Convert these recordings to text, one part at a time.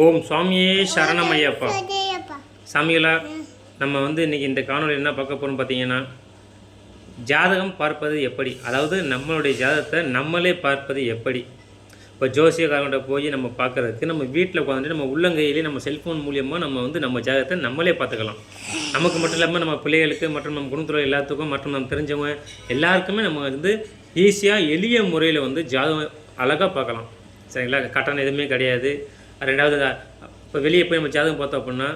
ஓம் சுவாமியே சரணமையப்பா. சாமிகளா நம்ம வந்து இன்னைக்கு இந்த காணொலி என்ன பார்க்க போகிறோம் பார்த்தீங்கன்னா ஜாதகம் பார்ப்பது எப்படி? அதாவது நம்மளுடைய ஜாதகத்தை நம்மளே பார்ப்பது எப்படி? இப்போ ஜோசியக்காரங்கிட்ட போய் நம்ம பார்க்கறதுக்கு நம்ம வீட்டில் உட்காந்துட்டு நம்ம உள்ளங்கையிலே நம்ம செல்ஃபோன் மூலியமாக நம்ம வந்து நம்ம ஜாதகத்தை நம்மளே பார்த்துக்கலாம். நமக்கு மட்டும் இல்லாமல் நம்ம பிள்ளைகளுக்கு மற்றும் நம்ம குடும்பத்தில் எல்லாத்துக்கும் மற்றும் நம்ம தெரிஞ்சவங்க எல்லாருக்குமே நம்ம வந்து ஈஸியாக எளிய முறையில் வந்து ஜாதகம் அழகாக பார்க்கலாம். சரிங்களா? கட்டணம் எதுவுமே கிடையாது. ரெண்டாவது இப்போ வெளியே போய் நம்ம ஜாதகம் பார்த்தோம் அப்படின்னா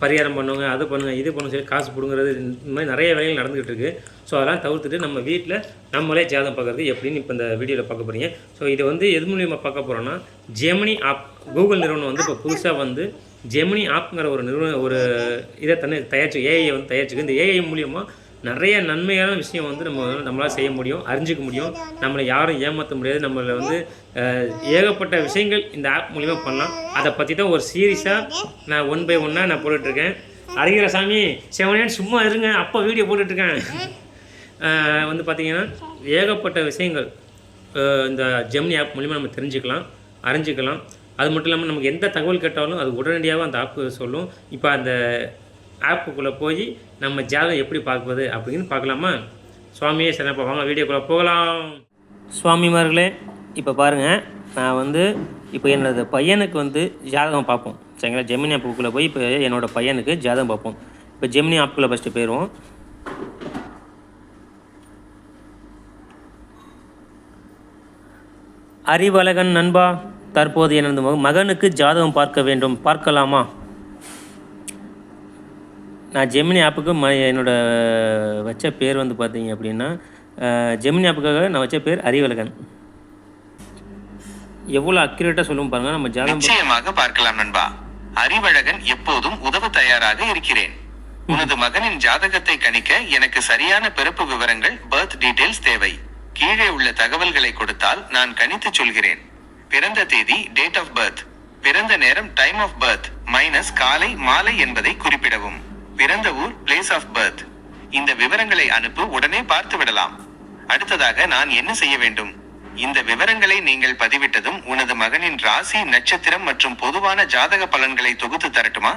பரிகாரம் பண்ணுவாங்க அது பண்ணுங்கள் இது பண்ணுங்க சொல்லி காசு பிடுங்குறது இந்த மாதிரி நிறைய வேலைகள் நடந்துகிட்டு இருக்குது ஸோ அதெல்லாம் தவிர்த்துட்டு நம்ம வீட்டில் நம்மளே ஜாதகம் பார்க்குறது எப்படின்னு இப்போ இந்த வீடியோவில் பார்க்க போகிறீங்க ஸோ இதை வந்து எது மூலியமாக பார்க்க போகிறோன்னா ஜெமினி ஆப் கூகுள் நிறுவனம் வந்து இப்போ புதுசாக வந்து ஜெமினி ஆப்ங்கிற ஒரு நிறுவனம் ஒரு இதை தன்னை தயாரிச்சு ஏஐ வந்து தயாரிச்சுக்கு இந்த ஏஐ மூலியமாக நிறைய நன்மையான விஷயம் வந்து நம்ம நம்மளால் செய்ய முடியும் அறிஞ்சிக்க முடியும். நம்மளை யாரும் ஏமாற்ற முடியாது. நம்மளை வந்து ஏகப்பட்ட விஷயங்கள் இந்த ஆப் மூலிமா பண்ணலாம். அதை பற்றி தான் ஒரு சீரியஸாக நான் ஒன் பை ஒன்னாக நான் போட்டுட்ருக்கேன். அறிகிற சாமி செவனேன்னு சும்மா இருங்க. அப்போ வீடியோ போட்டுட்ருக்கேன். வந்து பார்த்திங்கன்னா ஏகப்பட்ட விஷயங்கள் இந்த ஜெமினி ஆப் மூலிமா நம்ம தெரிஞ்சுக்கலாம் அறிஞ்சிக்கலாம். அது மட்டும் இல்லாமல் நமக்கு எந்த தகவல் கேட்டாலும் அது உடனடியாக அந்த ஆப்பு சொல்லும். இப்போ அந்த ஆப்புக்குள்ளே போய் நம்ம ஜாதகம் எப்படி பார்ப்பது அப்படின்னு பார்க்கலாமா? சுவாமியே சரணப்பா வாங்க வீடியோக்குள்ளே போகலாம். சுவாமிமார்களே இப்போ பாருங்கள் நான் வந்து இப்போ என்னோட பையனுக்கு வந்து ஜாதகம் பார்ப்போம். சரிங்களா? ஜெமினி ஆப்புக்குள்ளே போய் இப்போ என்னோட பையனுக்கு ஜாதகம் பார்ப்போம். இப்போ ஜெமினி ஆப்புக்குள்ளே ஃபஸ்ட்டு போயிடுவோம் அறிவழகன் நண்பா தற்போது எனது மகனுக்கு ஜாதகம் பார்க்க வேண்டும். பார்க்கலாமா? நான் ஜெமினி ஆப்புக்கு ம என்னோட வச்ச பேர் வந்து பார்த்தீங்க அப்படின்னா ஜெமினி ஆப்புக்காக நான் வச்ச பேர் அறிவழகன். எவ்வளோ அக்யூரேட்டாக சொல்லுவோம் பாருங்க நம்ம ஜாதகம் நிச்சயமாக பார்க்கலாம் நண்பா. அறிவழகன் எப்போதும் உதவ தயாராக இருக்கிறேன். உனது மகனின் ஜாதகத்தை கணிக்க எனக்கு சரியான பிறப்பு விவரங்கள் பர்த் டீடைல்ஸ் தேவை. கீழே உள்ள தகவல்களை கொடுத்தால் நான் கணித்து சொல்கிறேன். பிறந்த தேதி டேட் ஆஃப் பர்த் பிறந்த நேரம் டைம் ஆஃப் பர்த் மைனஸ் காலை மாலை என்பதை குறிப்பிடவும். பிறந்த ஊர் பிளேஸ் ஆஃப் பர்த் இந்த விவரங்களை அனுப்பு உடனே பார்த்து விடலாம். அடுத்ததாக நான் என்ன செய்ய வேண்டும்? இந்த விவரங்களை நீங்கள் பதிவிட்டதும் உனது மகனின் ராசி நட்சத்திரம் மற்றும் பொதுவான ஜாதக பலன்களை தொகுத்து தரட்டுமா?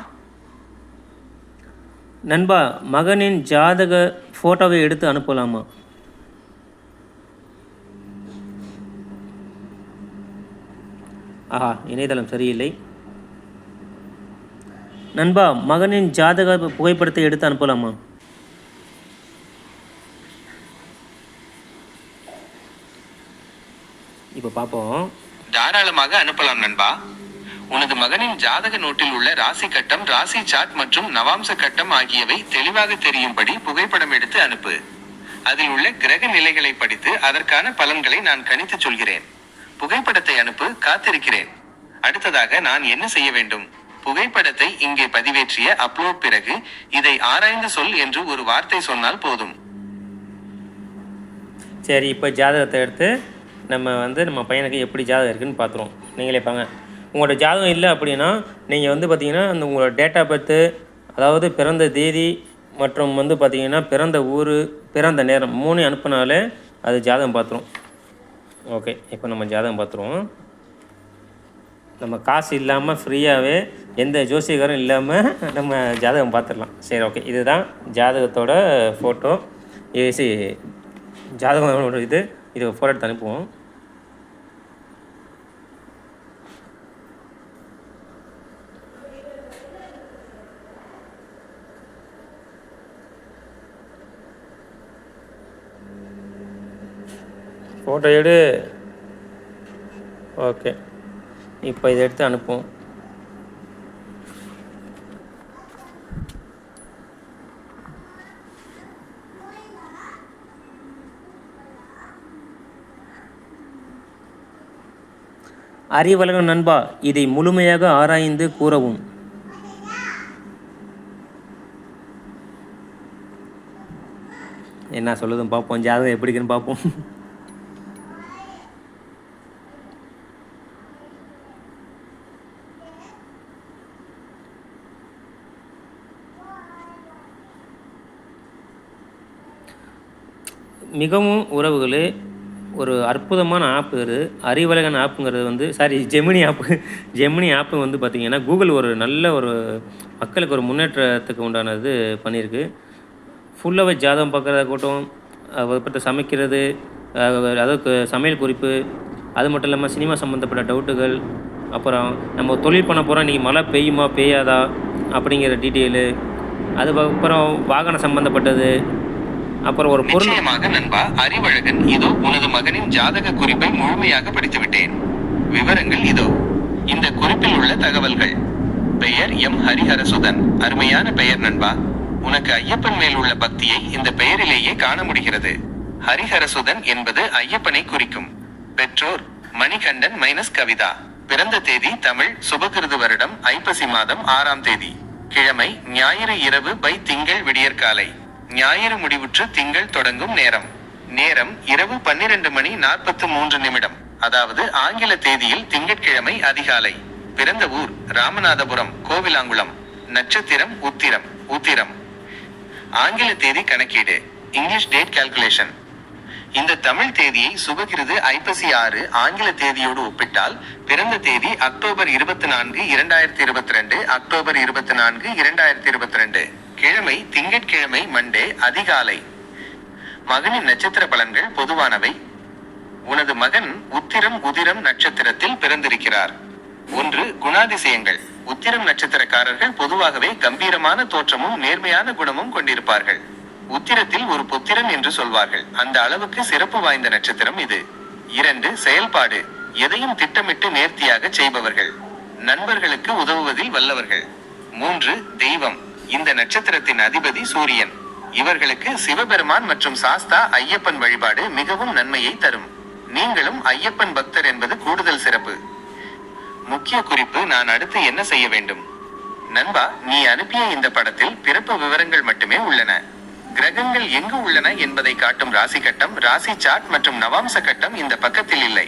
நண்பா மகனின் ஜாதக ஃபோட்டோவை எடுத்து அனுப்பலாமா? ஆஹா இணையதளம் சரியில்லை. நண்பா மகனின் ஜாதக புகைப்படத்தை எடுத்து அனுப்பலாமா? இப்போ பார்ப்போம் தாராளமாக அனுப்பலாம் நண்பா. உனது மகனின் ஜாதக நோட்டில் உள்ள ராசி கட்டம் ராசி சார்ட் மற்றும் நவாம்ச கட்டம் ஆகியவை தெளிவாக தெரியும்படி புகைப்படம் எடுத்து அனுப்பு. அதில் உள்ள கிரக நிலைகளை படித்து அதற்கான பலன்களை நான் கணித்து சொல்கிறேன். புகைப்படத்தை அனுப்பு காத்திருக்கிறேன். அடுத்ததாக நான் என்ன செய்ய வேண்டும்? புகைப்படத்தை இங்கே பதிவேற்றிய அப்லோட் பிறகு இதை ஆராய்ந்து சொல் என்று ஒரு வார்த்தை சொன்னால் போதும். சரி இப்போ ஜாதகத்தை எடுத்து நம்ம வந்து நம்ம பையனுக்கு எப்படி ஜாதகம் இருக்குன்னு பார்த்துருவோம் நீங்களே பாங்க உங்களோட ஜாதகம் இல்லை அப்படின்னா நீங்கள் வந்து பார்த்தீங்கன்னா அந்த உங்களோட டேட் ஆஃப் பர்த்து அதாவது பிறந்த தேதி மற்றும் வந்து பார்த்தீங்கன்னா பிறந்த ஊர் பிறந்த நேரம் மூணு அனுப்புனாலே அது ஜாதகம் பார்த்துரும் ஓகே இப்போ நம்ம ஜாதகம் பார்த்துருவோம் நம்ம காசு இல்லாமல் ஃப்ரீயாகவே எந்த ஜோசியக்காரும் இல்லாமல் நம்ம ஜாதகம் பார்த்துடலாம். சரி ஓகே இதுதான் ஜாதகத்தோட ஃபோட்டோ ஏசி ஜாதகம் இது இது ஃபோட்டோ எடுத்து அனுப்புவோம். ஃபோட்டோ எடு. ஓகே இப்போ இதை எடுத்து அனுப்புவோம். அறிவலக நண்பா இதை முழுமையாக ஆராய்ந்து கூறவும். என்ன சொல்லுதுன்னு பார்ப்போம் ஜாதகம் எப்படி இருக்குன்னு பார்ப்போம். மிகவும் உறவுகளே ஒரு அற்புதமான ஆப் இது. அறிவழகன் ஆப்புங்கிறது வந்து sorry Gemini app Gemini app வந்து பார்த்திங்கன்னா கூகுள் ஒரு நல்ல ஒரு மக்களுக்கு ஒரு முன்னேற்றத்துக்கு உண்டானது பண்ணியிருக்கு. ஃபுல்லாகவே ஜாதகம் பார்க்குறதா கூட்டம் அதை பற்றி சமைக்கிறது அதாவது சமையல் குறிப்பு அது மட்டும் இல்லாமல் சினிமா சம்மந்தப்பட்ட டவுட்டுகள் அப்புறம் நம்ம தொழில் பண்ண போகிறோம் இன்றைக்கி மழை பெய்யுமா பெய்யாதா அப்படிங்கிற டீட்டெயிலு அதுக்கப்புறம் வாகனம் சம்மந்தப்பட்டது அப்புறம் ஒரு பொருள் நிச்சயமாக நண்பா அறிவழகன் இதோ உனது மகனின் ஜாதக குறிப்பை முழுமையாக படித்து விட்டேன் விவரங்கள் இதோ. இந்த குறிப்பில் உள்ள தகவல்கள். பெயர் எம். ஹரிஹரசுதன். அருமையான பெயர் நண்பா. உனக்கு ஐயப்பன் மேல் உள்ள பக்தியை இந்த பெயரிலேயே காண முடிகிறது. ஹரிஹரசுதன் என்பது ஐயப்பனை குறிக்கும். பெற்றோர் மணிகண்டன் மைனஸ் கவிதா. பிறந்த தேதி தமிழ் சுபகிருது வருடம் ஐப்பசி மாதம் ஆறாம் தேதி. கிழமை ஞாயிறு இரவு பை திங்கள் விடியற்காலை. ஞாயிறு முடிவுற்று திங்கள் தொடங்கும் நேரம். நேரம் இரவு பன்னிரண்டு மணி நாற்பத்து மூன்று நிமிடம். அதாவது ஆங்கில தேதியில் திங்கட்கிழமை அதிகாலை. பிறந்த ஊர் ராமநாதபுரம் கோவிலாங்குளம். நட்சத்திரம் உத்திரம். உத்திரம். ஆங்கில தேதி கணக்கீடு. English date calculation. இந்த தமிழ் தேதியை சுபகிருது ஐப்பசி ஆறு ஆங்கில தேதியோடு ஒப்பிட்டால் பிறந்த தேதி அக்டோபர் இருபத்தி நான்கு இரண்டாயிரத்தி இருபத்தி ரெண்டு அக்டோபர் இருபத்தி நான்கு இரண்டாயிரத்தி இருபத்தி ரெண்டு. கிழமை திங்கட்கிழமை மண்டே அதிகாலை. மகனின் நட்சத்திர பலன்கள் பொதுவானவை. உனது மகன் உத்திரம் உதிரம் நட்சத்திரத்தில் பிறந்திருக்கிறார். ஒன்று குணாதிசயங்கள். உத்திரம் நட்சத்திரக்காரர்கள் பொதுவாகவே கம்பீரமான தோற்றமும் நேர்மையான குணமும் கொண்டிருப்பார்கள். உத்திரத்தில் ஒரு புத்திரன் என்று சொல்வார்கள். அந்த அளவுக்கு சிறப்பு வாய்ந்த நட்சத்திரம் இது. இரண்டு செயல்பாடு. எதையும் திட்டமிட்டு நேர்த்தியாக செய்பவர்கள். நண்பர்களுக்கு உதவுவதில் வல்லவர்கள். மூன்று தெய்வம். இந்த நட்சத்திரத்தின் அதிபதி சூரியன். இவர்களுக்கு சிவபெருமான் மற்றும் சாஸ்தா ஐயப்பன் வழிபாடு மிகவும் நன்மையை தரும். நீங்களும் ஐயப்பன் பக்தர் என்பது கூடுதல் சிறப்பு. முக்கிய குறிப்பு நான் அடுத்து என்ன செய்ய வேண்டும்? நண்பா நீ அனுப்பிய இந்த படத்தில் பிறப்பு விவரங்கள் மட்டுமே உள்ளன. கிரகங்கள் எங்கு உள்ளன என்பதை காட்டும் ராசி கட்டம் ராசி சாட் மற்றும் நவாம்ச கட்டம் இந்த பக்கத்தில் இல்லை.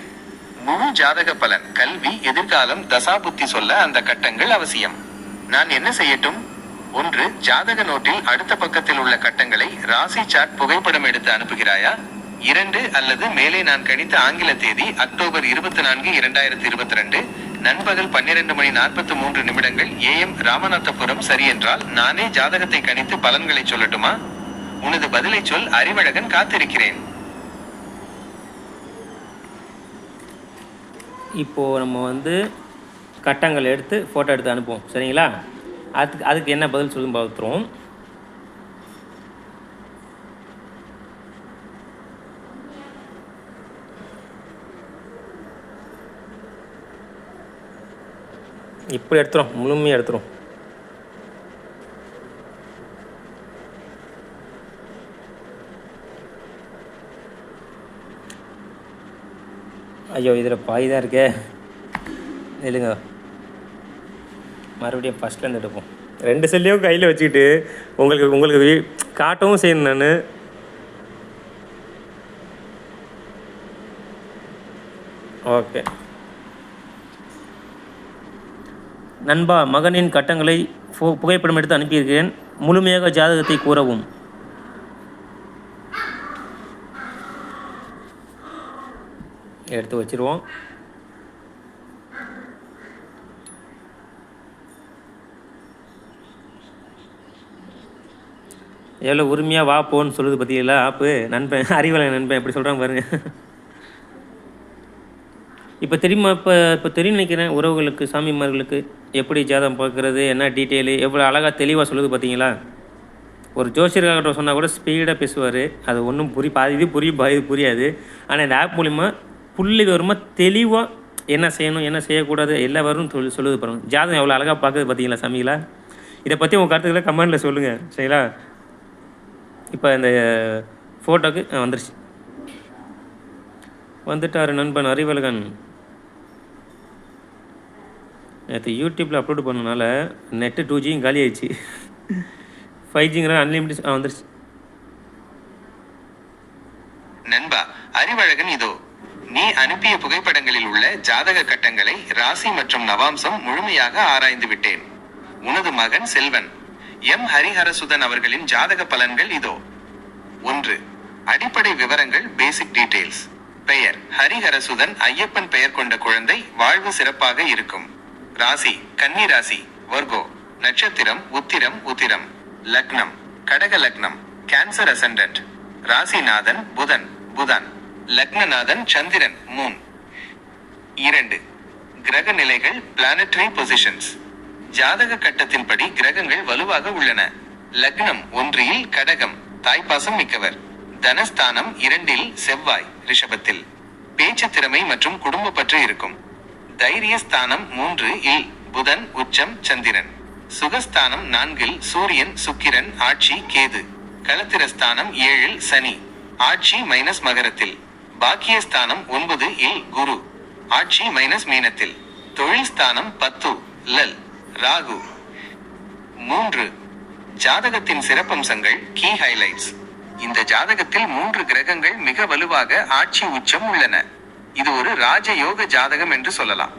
முழு ஜாதக பலன் கல்வி எதிர்காலம் தசாபுத்தி சொல்ல அந்த கட்டங்கள் அவசியம். நான் என்ன செய்யட்டும்? ஒன்று ஜாதக நோட்டில் அடுத்த பக்கத்தில் உள்ள கட்டங்களை ராசி சாட் புகைப்படம் எடுத்து அனுப்புகிறாயா? இரண்டு அல்லது மேலே நான் கணித்த ஆங்கில தேதி அக்டோபர் இருபத்தி நான்கு இரண்டாயிரத்தி இருபத்தி ரெண்டு நண்பகல் பன்னிரண்டு மணி நாற்பத்தி மூன்று நிமிடங்கள் ஏஎம் ராமநாதபுரம் சரி என்றால் நானே ஜாதகத்தை கணித்து பலன்களை சொல்லட்டுமா? உனது பதிலை சொல் அறிவழகன் காத்திருக்கிறேன். இப்போது நம்ம வந்து கட்டங்கள் எடுத்து ஃபோட்டோ எடுத்து அனுப்புவோம். சரிங்களா? அதுக்கு அதுக்கு என்ன பதில் சொல்லும் பார்த்துருவோம். இப்படி எடுத்துரும். முழுமையாக எடுத்துரும். ஐயோ இதில் பாய் தான் இருக்கே. இல்லைங்க மறுபடியும் ஃபஸ்ட்லேருந்து எடுப்போம். ரெண்டு செல்லையும் கையில் வச்சுக்கிட்டு உங்களுக்கு உங்களுக்கு காட்டவும் செய்யணும் நான். ஓகே. நண்பா மகனின் கட்டங்களை புகைப்படம் எடுத்து அனுப்பியிருக்கிறேன். முழுமையாக ஜாதகத்தை கூறவும். எடுத்து வச்சிருவோம். எவ்வளோ உரிமையாக வா போன்னு சொல்லுது பார்த்தீங்களா ஆப்பு நண்பன் அறிவலை நண்பன் எப்படி சொல்கிறாங்க பாருங்க. இப்போ தெரியுமா இப்போ இப்போ தெரியும் நினைக்கிறேன் உறவுகளுக்கு சாமிமார்களுக்கு எப்படி ஜாதகம் பார்க்குறது என்ன டீட்டெயிலு எவ்வளோ அழகாக தெளிவாக சொல்லுது பார்த்தீங்களா ஒரு ஜோசியர்கிட்ட சொன்னால் கூட ஸ்பீடாக பேசுவார். அது ஒன்றும் புரி பாதி இது புரியும் பாதி இது புரியாது. ஆனால் இந்த ஆப் மூலிமா புள்ளி விவரமாக தெளிவாக என்ன செய்யணும் என்ன செய்யக்கூடாது எல்லா வரும் சொல்லு சொல்லுது பாருங்க. ஜாதகம் எவ்வளோ அழகாக பார்க்குது பார்த்தீங்களா சாமிகளா இதை பற்றி உங்கள் கருத்துக்களை கமெண்டில் சொல்லுங்கள் சரிங்களா? இப்போ இந்த ஃபோட்டோக்கு வந்துருச்சு. வந்துட்டார் நண்பன் அறிவழகன். நேற்று யூடியூப்பில் அப்லோட் பண்ணனால நெட்டு டூ ஜியும் காலி ஆயிடுச்சு. ஃபைவ் ஜிங்கிற அன்லிமிட்டட் வந்துருச்சு. நண்பா அறிவழகன் இதோ. நீ அனுப்பிய புகைப்படங்களில் உள்ள ஜாதக கட்டங்களை ராசி மற்றும் நவாம்சம் முழுமையாக ஆராய்ந்து விட்டேன். உனது மகன் செல்வன். எம். ஹரிஹரசுதன் அவர்களின் ஜாதக பலன்கள் இதோ. ஒன்று. அடிப்படை விவரங்கள் பேசிக் டீடைல்ஸ் பெயர். ஹரிஹரசுதன் ஐயப்பன் பெயர் கொண்ட குழந்தை வாழ்வு சிறப்பாக இருக்கும். ராசி. கன்னி ராசி. வர்கோ நட்சத்திரம் உத்திரம் உத்திரம். லக்னம். கடக லக்னம். கேன்சர் அசண்டன்ட் ராசிநாதன் புதன். புதன். லக்னநாதன் சந்திரன் மூன் இரண்டு கிரக நிலைகள் பிளானட்டரி பொசிஷன்ஸ் ஜாதக கட்டத்தின்படி கிரகங்கள் வலுவாக உள்ளன. லக்னம் ஒன்றில் கடகம் தாய்ப்பாசம் மிக்கவர். தனஸ்தானம் இரண்டில் செவ்வாய் ரிஷபத்தில். பேச்சு திறமை மற்றும் குடும்ப பற்று இருக்கும். தைரிய ஸ்தானம் மூன்று இல் புதன் உச்சம் சந்திரன். சுகஸ்தானம் நான்கில் சூரியன் சுக்கிரன் ஆட்சி கேது. களத்திரஸ்தானம் ஏழில் சனி. ஆட்சி மைனஸ் மகரத்தில். பாக்கியஸ்தானம் ஒன்பது இல் குரு ஆட்சி மைனஸ் மீனத்தில். தொழில் ஸ்தானம் பத்து லல் ராகு. மூன்று ஜாதகத்தின் சிறப்பம்சங்கள் கீ ஹைலைட்ஸ் இந்த ஜாதகத்தில் மூன்று கிரகங்கள் மிக வலுவாக ஆட்சி உச்சம் உள்ளன. இது ஒரு ராஜயோக ஜாதகம் என்று சொல்லலாம்.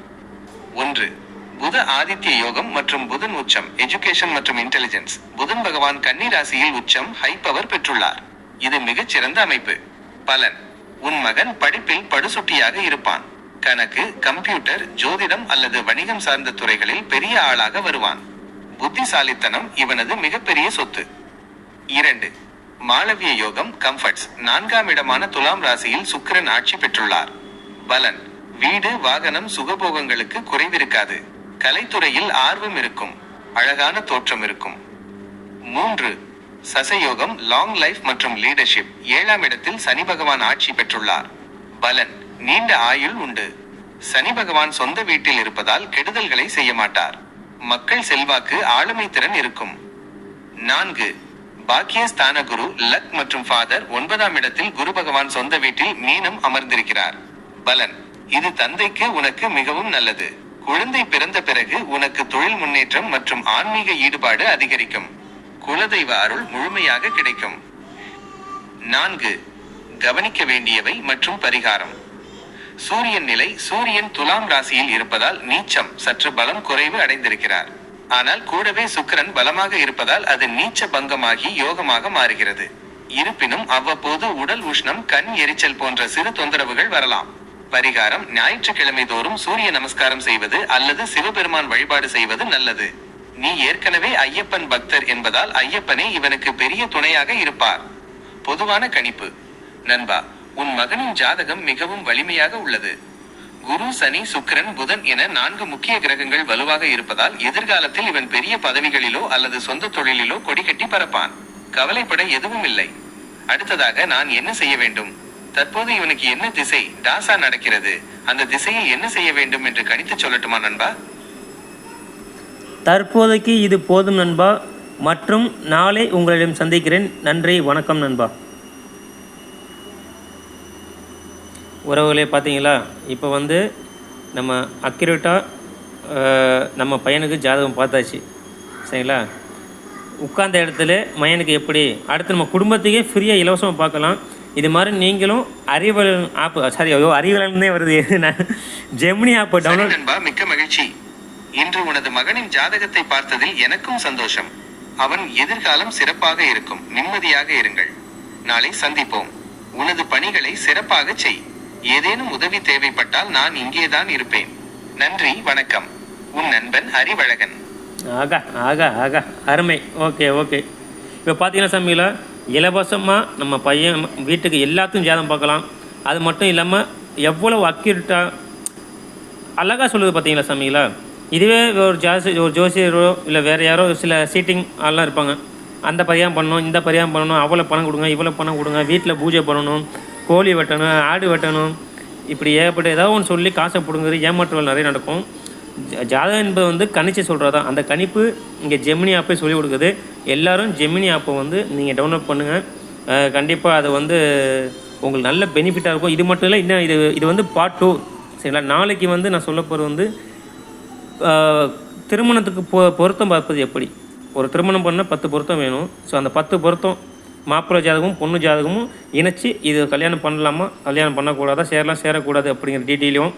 ஒன்று புத ஆதித்ய யோகம் மற்றும் புதன் உச்சம் எஜுகேஷன் மற்றும் இன்டெலிஜென்ஸ் புதன் பகவான் கன்னி ராசியில் உச்சம் ஹை பவர் பெற்றுள்ளார். இது மிகச் சிறந்த அமைப்பு. பலன் உன் மகன் படிப்பில் படுசுட்டியாக இருப்பான். கணக்கு கம்ப்யூட்டர் ஜோதிடம் அல்லது வணிகம் சார்ந்த துறைகளில் பெரிய ஆளாக வருவான். புத்திசாலித்தனம் இவனது மிகப்பெரிய சொத்து. இரண்டு மாளவிய யோகம் கம்ஃபர்ட்ஸ் நான்காம் இடமான துலாம் ராசியில் சுக்கிரன் ஆட்சி பெற்றுள்ளார். பலன் வீடு வாகனம் சுகபோகங்களுக்கு குறைவிருக்காது. கலைத்துறையில் ஆர்வம் இருக்கும் அழகான தோற்றம் இருக்கும். மூன்று சசயோகம் லாங் லைஃப் மற்றும் லீடர்ஷிப் ஏழாம் இடத்தில் சனி பகவான் ஆட்சி பெற்றுள்ளார். பலன் நீண்ட ஆயுள் உண்டு. சனி பகவான் சொந்த வீட்டில் இருப்பதால் கெடுதல்களை செய்ய மாட்டார். மக்கள் செல்வாக்கு ஆளுமை திறன் இருக்கும். நான்கு பாக்கியஸ்தான குரு லக் மற்றும் ஃபாதர் ஒன்பதாம் இடத்தில் குரு பகவான் சொந்த வீட்டில் மீனம் அமர்ந்திருக்கிறார். பலன் இது தந்தைக்கு உனக்கு மிகவும் நல்லது. குழந்தை பிறந்த பிறகு உனக்கு தொழில் முன்னேற்றம் மற்றும் ஆன்மீக ஈடுபாடு அதிகரிக்கும். குலதெய்வ அருள் முழுமையாக கிடைக்கும். நான்கு கவனிக்க வேண்டியவை மற்றும் பரிகாரம். சூரியன் நிலை சூரியன் துலாம் ராசியில் இருப்பதால் நீச்சம் சற்று பலம் குறைவு அடைந்திருக்கிறார். ஆனால் கூடவே சுக்கிரன் பலமாக இருப்பதால் அது நீச்ச பங்கமாகி யோகமாக மாறுகிறது. இருப்பினும் அவ்வப்போது உடல் உஷ்ணம் கண் எரிச்சல் போன்ற சிறு தொந்தரவுகள் வரலாம். பரிகாரம் ஞாயிற்றுக்கிழமை தோறும் சூரிய நமஸ்காரம் செய்வது அல்லது சிவபெருமான் வழிபாடு செய்வது நல்லது. நீ ஏற்கனவே ஐயப்பன் பக்தர் என்பதால் ஐயப்பனே இவனுக்கு பெரிய துணையாக இருப்பார். பொதுவான கணிப்பு. நண்பா உன் மகனின் ஜாதகம் மிகவும் வலிமையாக உள்ளது. குரு சனி சுக்கிரன் புதன் என நான்கு முக்கிய கிரகங்கள் வலுவாக இருப்பதால் எதிர்காலத்தில் இவன் பெரிய பதவிகளிலோ அல்லது சொந்த தொழிலிலோ கொடிகட்டி பறப்பான். கவலைப்பட எதுவும் இல்லை. அடுத்ததாக நான் என்ன செய்ய வேண்டும்? தற்போது இவனுக்கு என்ன திசை? டாசா நடக்கிறது. அந்த திசையில் என்ன செய்ய வேண்டும் என்று கணித்து சொல்லட்டுமா நண்பா? தற்போதைக்கு இது போதும் நண்பா. மற்றும் நாளை உங்களிடம் சந்திக்கிறேன். நன்றி வணக்கம் நண்பா. உறவுகளே பார்த்தீங்களா? இப்போ வந்து நம்ம அக்யூரேட்டாக நம்ம பையனுக்கு ஜாதகம் பார்த்தாச்சு. சரிங்களா? உட்கார்ந்த இடத்துல மயனுக்கு எப்படி? அடுத்து நம்ம குடும்பத்துக்கே ஃப்ரீயாக இலவசமாக பார்க்கலாம். இது மாதிரி நீங்களும் அறிவலன் ஆப் சாரி ஐயோ அறிவலன்னே வருது. நான் ஜெமினி ஆப்பை டவுன்லோட் மிக்க மகிழ்ச்சி. இன்று உனது மகனின் ஜாதகத்தை பார்த்ததில் எனக்கும் சந்தோஷம். அவன் எதிர்காலம் சிறப்பாக இருக்கும். நிம்மதியாக இருங்கள். நாளை சந்திப்போம். உனது பணிகளை சிறப்பாக செய். ஏதேனும் உதவி தேவைப்பட்டால் நான் இங்கேதான் இருப்பேன். நன்றி வணக்கம். உன் நண்பன் அறிவழகன் ஆகா ஆகா ஆகா. அருமை. Okay okay. இப்போ பார்த்தீங்கன்னா சமையல இலவசமாக நம்ம பையன் வீட்டுக்கு எல்லாத்தையும் ஜாதகம் பார்க்கலாம். அது மட்டும் இல்லாமல் எவ்வளோ அக்யூரேட்டாக அழகாக சொல்லுது பார்த்தீங்களா சமையலா இதுவே ஒரு ஜாசி ஒரு ஜோசியரோ இல்லை வேறு யாரோ சில சீட்டிங் ஆள்லாம் இருப்பாங்க. அந்த பரியாம் பண்ணணும் இந்த பரியாம் பண்ணணும் அவ்வளோ பணம் கொடுங்க இவ்வளோ பணம் கொடுங்க வீட்டில் பூஜை பண்ணணும் கோழி வெட்டணும் ஆடு வெட்டணும். இப்படி ஏகப்பட்ட ஏதாவது ஒன்று சொல்லி காசை பிடுங்குறது ஏமாற்றுகள் நிறைய நடக்கும். ஜா- ஜாதகம் என்பது வந்து கணிச்சு சொல்கிறது தான் அந்த கணிப்பு இங்கே ஜெமினி ஆப்பே சொல்லிக் கொடுக்குது. எல்லாரும் ஜெமினி ஆப்பை வந்து நீங்கள் டவுன்லோட் பண்ணுங்கள் கண்டிப்பாக அது வந்து உங்களுக்கு நல்ல பெனிஃபிட்டாக இருக்கும். இது மட்டும் இல்லை இன்னும் இது இது வந்து பார்ட் டூ சரிங்களா? நாளைக்கு வந்து நான் சொல்ல போகிறது வந்து திருமணத்துக்கு பொ பொருத்தம் பார்ப்பது எப்படி? ஒரு திருமணம் பண்ணால் பத்து பொருத்தம் வேணும். ஸோ அந்த பத்து பொருத்தம் மாப்பிள்ளை ஜாதகமும் பொண்ணு ஜாதகமும் இணைச்சி இது கல்யாணம் பண்ணலாமா கல்யாணம் பண்ணக்கூடாதா சேரலாம் சேரக்கூடாது அப்படிங்கிற டீட்டெயிலும்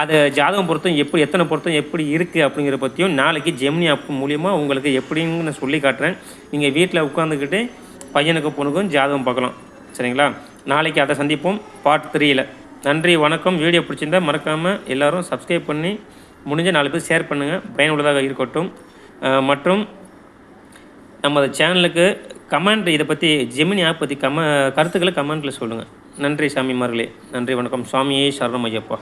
அது ஜாதகம் பொருத்தம் எப்படி எத்தனை பொருத்தம் எப்படி இருக்குது அப்படிங்கிற பற்றியும் நாளைக்கு ஜெமினி ஆப் மூலியமாக உங்களுக்கு எப்படின்னு நான் சொல்லி காட்டுறேன். நீங்கள் வீட்டில் உட்காந்துக்கிட்டு பையனுக்கும் பொண்ணுக்கும் ஜாதகம் பார்க்கலாம். சரிங்களா? நாளைக்கு அதை சந்திப்போம். பார்ட் த்ரீயில் நன்றி வணக்கம். வீடியோ பிடிச்சிருந்தா மறக்காமல் எல்லோரும் சப்ஸ்கிரைப் பண்ணி முடிஞ்ச நாலு பேர் ஷேர் பண்ணுங்கள் பயனுள்ளதாக இருக்கட்டும். மற்றும் நமது சேனலுக்கு கமெண்ட் இதை பற்றி ஜெமினி ஆப் பற்றி கம கருத்துக்களை கமெண்ட்டில் சொல்லுங்கள் நன்றி சாமிமார்களே. நன்றி வணக்கம். சுவாமியே சரணம் ஐயப்பா.